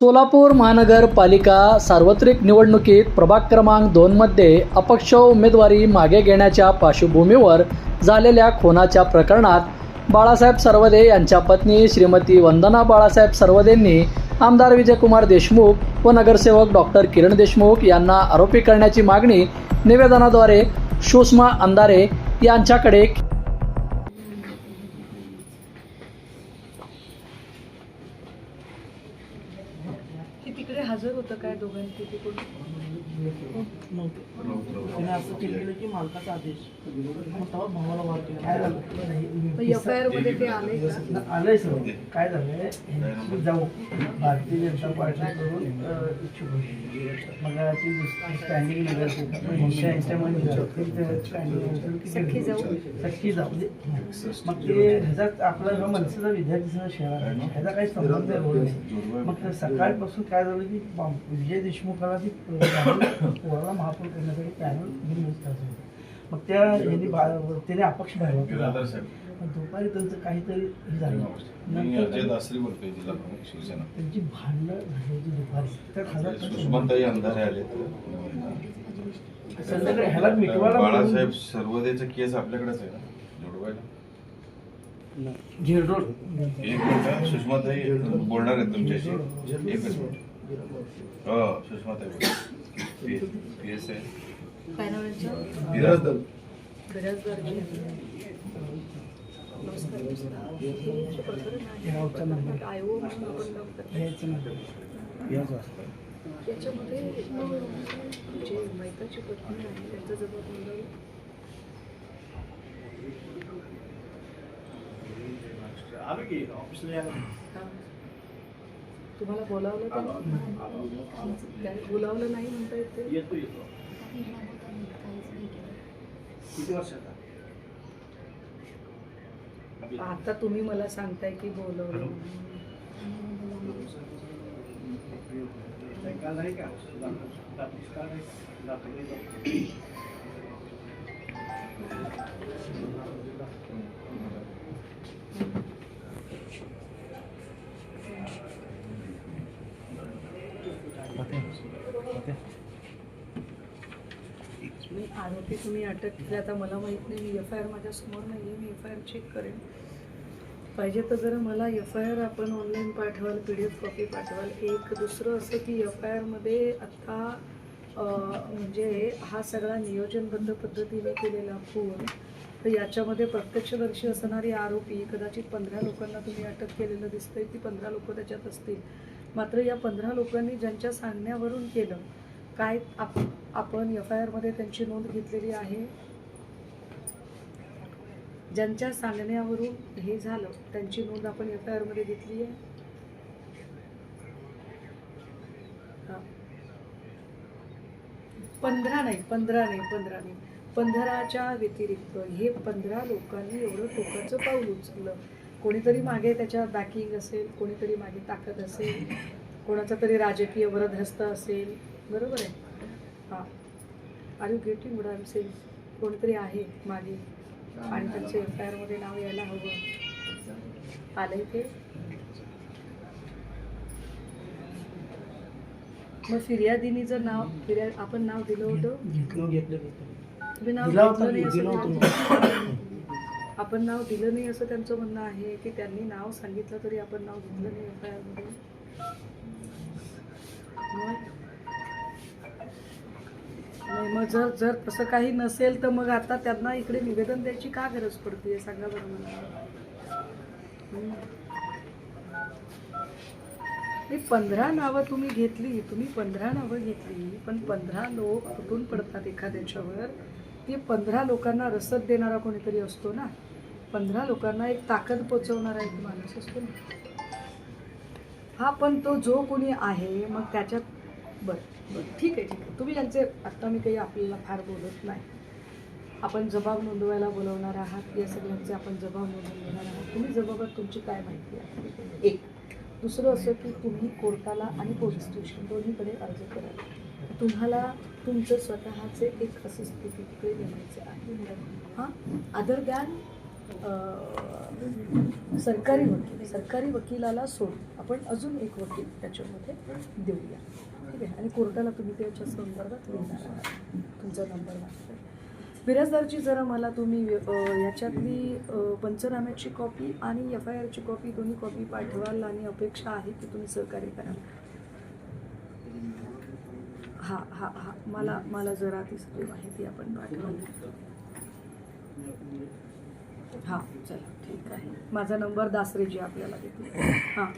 सोलापूर महानगरपालिका सार्वत्रिक निवडणुकीत प्रभाग क्रमांक दोनमध्ये अपक्ष उमेदवारी मागे घेण्याच्या पार्श्वभूमीवर झालेल्या खुनाच्या प्रकरणात बाळासाहेब सर्वदे यांच्या पत्नी श्रीमती वंदना बाळासाहेब सर्वदेंनी आमदार विजयकुमार देशमुख व नगरसेवक डॉक्टर किरण देशमुख यांना आरोपी करण्याची मागणी निवेदनाद्वारे सुषमा अंधारे यांच्याकडे की हजर होतं काय दोघांची कोण तिने असं केलं की मालकाचा आदेश मग तेव्हा भावाला वार केला काय झालं आले आलंय सर काय झालंय जाऊ भारतीय जनता पार्टीकडून इच्छुक होती मग स्टँडिंग सख्खी जाऊ? म्हणजे मग ते ह्याचा आपला जो मनसेचा विद्यार्थीचा शहर आहे ह्याचा काही संबंध नाही. मग सकाळपासून काय झालं की विजय देशमुखाला ती पोराला महापौर करण्यासाठी पॅनल. मग त्या यांनी बा- त्याने अपक्ष मग दुपारी त्यांचं काहीतरी हे झालं. नंतर त्यांची भांडणं दुपारी. त्या खासदार सुषमाताई अंधारे आले संध्याकाळी ह्याला मिटवायला बाळासाहेब सर्वदेचं केस आपल्याकडेच आहे ना? जोडवायला. झिरडोड एक मिनिट सुषमाताई बोलणार आहेत तुमच्याशी. एकच मिनिट. हो सुषमाताई केस आहे काय नाव यांचं बिराजदल बिराजदारजी नमस्कार तुमचं प्रकरण आहे. गावचा नंबर. आयो म्हणून आपण काम करतो. घ्यायचं नाही याच वाजता याच्यामध्ये अं, जे मैताची पत्नी आहे त्यांचा जबाब नोंदवला हा. तुम्हाला बोलावलं तर? त्याने बोलावलं नाही म्हणता येते किती वर्षाचा आता? तुम्ही मला सांगताय की बोलवलं. नाही की तुम्ही अटक केली. आता मला माहीत नाही मी एफ आय आर माझ्यासमोर नाही आहे मी एफ आय आर चेक करेन. पाहिजे तर जरा मला एफ आय आर आपण ऑनलाईन पाठवाल पी डी एफ कॉपी पाठवाल. एक दुसरं असं की एफ आय आरमध्ये आत्ता म्हणजे हा सगळा नियोजनबद्ध पद्धतीने केलेला खून तर याच्यामध्ये प्रत्यक्षदर्शी असणारी आरोपी कदाचित पंधरा लोकांना तुम्ही अटक केलेलं दिसतंय ती पंधरा लोकं त्याच्यात असतील. मात्र या पंधरा लोकांनी ज्यांच्या सांगण्यावरून केलं काय आप आपण एफ आय आरमध्ये त्यांची नोंद घेतलेली आहे. ज्यांच्या सांगण्यावरून हे झालं त्यांची नोंद आपण एफ आय आरमध्ये घेतली आहे. पंधरा नाही पंधरा नाही पंधरा नाही. पंधराच्या व्यतिरिक्त हे पंधरा लोकांनी एवढं टोकाचं पाऊल उचललं. कोणीतरी मागे त्याच्या बॅकिंग असेल कोणीतरी मागे ताकद असेल कोणाचा तरी राजकीय वरदहस्त असेल बरोबर आहे? हां. Are you getting what I said कोणीतरी आहे मागे. आणि त्यांचं एफ आय आरमध्ये नाव यायला हवं. आलंय ते मग फिर्यादीनी जर नाव फिर्या आपण नाव दिलं होतं? तुम्ही नाव घेतलं नाही असं आपण नाव दिलं नाही असं त्यांचं म्हणणं आहे की त्यांनी नाव सांगितलं तरी आपण नाव घेतलं नाही एफ आय आरमध्ये नाही मग जर जर तसं काही नसेल तर मग आता त्यांना इकडे निवेदन द्यायची का गरज पडते सांगा बरं मला. पंधरा नावं तुम्ही घेतली तुम्ही पंधरा नावं घेतली पण पंधरा लोक तुटून पडतात एखाद्याच्यावर? ते पंधरा लोकांना रसद देणारा कोणीतरी असतो ना? पंधरा लोकांना एक ताकद पोचवणारा एक माणूस असतो ना? हा पण तो जो कोणी आहे मग त्याच्यात बरं बरं. ठीक आहे ठीक आहे. तुम्ही यांचे आत्ता मी काही आपल्याला फार बोलत नाही. आपण जबाब नोंदवायला बोलवणार आहात या सगळ्यांचे आपण जबाब नोंदवून घेणार आहात. तुम्ही जबाबात तुमची काय माहिती आहे? एक. दुसरं असं की तुम्ही कोर्टाला आणि पोलीस स्टेशन दोन्हीकडे अर्ज करा तुम्हाला तुमचं स्वतःचे एक असं सर्टिफिकेट तिकडे आहे. हां? अदर दॅन सरकारी वकील सरकारी वकिलाला सोड. आपण अजून एक वकील त्याच्यामध्ये देऊया. ठीक आहे? आणि कोर्टाला तुम्ही त्याच्या संदर्भात लिहिणार आहात. तुमचा नंबर लागतो बिराजदारची जरा मला तुम्ही याच्यातली पंचनाम्याची कॉपी आणि एफ आय आरची कॉपी दोन्ही कॉपी पाठवाल आणि अपेक्षा आहे की तुम्ही सहकार्य कराल. हां हां हां. मला मला जरा ती सगळी माहिती आपण पाठवाल. हां चला ठीक आहे. माझा नंबर दासरेजी आपल्याला देते. हां.